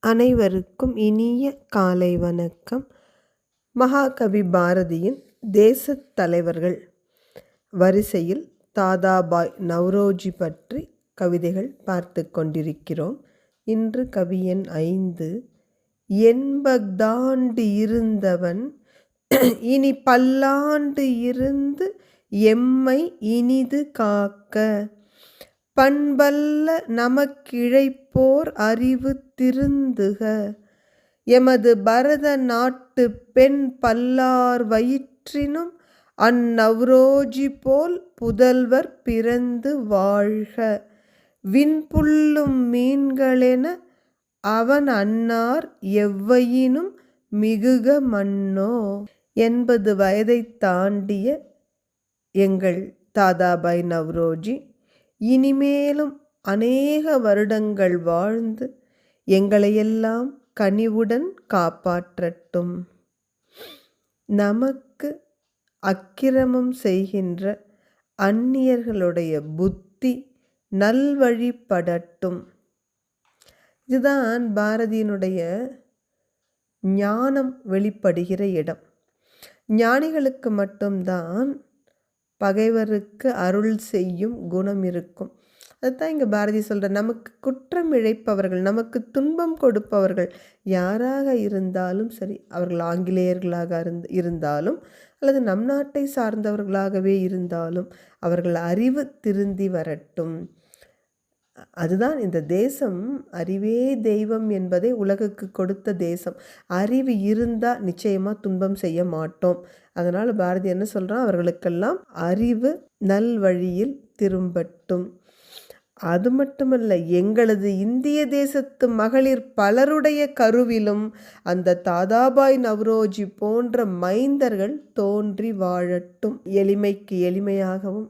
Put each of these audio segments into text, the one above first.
அனைவருக்கும் இனிய காலை வணக்கம். மகாகவி பாரதியின் தேசத் தலைவர்கள் வரிசையில் தாதாபாய் நவ்ரோஜி பற்றி கவிதைகள் பார்த்து கொண்டிருக்கிறோம். இன்று கவியன் ஐந்து. எண்பதாண்டு இருந்தவன் இனி பல்லாண்டு இருந்து எம்மை இனிது காக்க பண்பல்ல நமக்கிழைப்போர் அறிவு திருந்துக. எமது பரத நாட்டு பெண் பல்லார் வயிற்றினும் அந்நவ்ரோஜி போல் புதல்வர் பிறந்து வாழ்க. விண்புல்லும் மீன்களென அவன் அன்னார் எவ்வையினும் மிகுக மன்னோ. எண்பது வயதை தாண்டிய எங்கள் தாதாபாய் நவ்ரோஜி இனிமேலும் அநேக வருடங்கள் வாழ்ந்து எங்களையெல்லாம் கனிவுடன் காப்பாற்றட்டும். நமக்கு அக்கிரமம் செய்கின்ற அந்நியர்களுடைய புத்தி நல்வழிப்படட்டும். இதுதான் பாரதியினுடைய ஞானம் வெளிப்படுகிற இடம். ஞானிகளுக்கு மட்டும்தான் பகைவருக்கு அருள் செய்யும் குணம் இருக்கும். அதுதான் இங்கே பாரதி சொல்கிற நமக்கு குற்றம் இழைப்பவர்கள் நமக்கு துன்பம் கொடுப்பவர்கள் யாராக இருந்தாலும் சரி அவர்கள் ஆங்கிலேயர்களாக இருந்தாலும் அல்லது நம் நாட்டை சார்ந்தவர்களாகவே இருந்தாலும் அவர்கள் அறிவு திருந்தி வரட்டும். அதுதான் இந்த தேசம் அறிவே தெய்வம் என்பதை உலகுக்கு கொடுத்த தேசம். அறிவு இருந்தால் நிச்சயமாக துன்பம் செய்ய மாட்டோம். அதனால் பாரதி என்ன சொல்கிறான் அவர்களுக்கெல்லாம் அறிவு நல் வழியில் திரும்பட்டும். அது மட்டுமல்ல எங்களது இந்திய தேசத்து மகளிர் பலருடைய கருவிலும் அந்த தாதாபாய் நவ்ரோஜி போன்ற மைந்தர்கள் தோன்றி வாழட்டும். எளிமைக்கு எளிமையாகவும்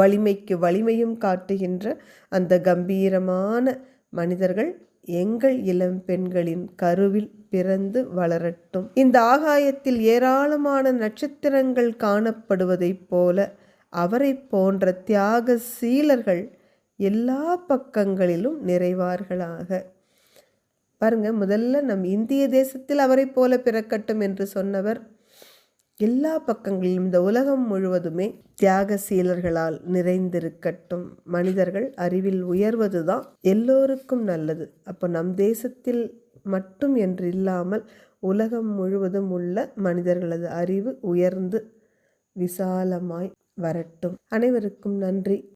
வலிமைக்கு வலிமையும் காட்டுகின்ற அந்த கம்பீரமான மனிதர்கள் எங்கள் இளம் பெண்களின் கருவில் பிறந்து வளரட்டும். இந்த ஆகாயத்தில் ஏராளமான நட்சத்திரங்கள் காணப்படுவதைப் போல அவரை போன்ற தியாக சீலர்கள் எல்லா பக்கங்களிலும் நிறைவார்களாக. பாருங்க முதல்ல நம் இந்திய தேசத்தில் அவரை போல பிறக்கட்டும் என்று சொன்னவர் எல்லா பக்கங்களிலும் இந்த உலகம் முழுவதுமே தியாகசீலர்களால் நிறைந்திருக்கட்டும். மனிதர்கள் அறிவில் உயர்வது தான் எல்லோருக்கும் நல்லது. அப்போ நம் தேசத்தில் மட்டும் என்று இல்லாமல் உலகம் முழுவதும் உள்ள மனிதர்களது அறிவு உயர்ந்து விசாலமாய் வரட்டும். அனைவருக்கும் நன்றி.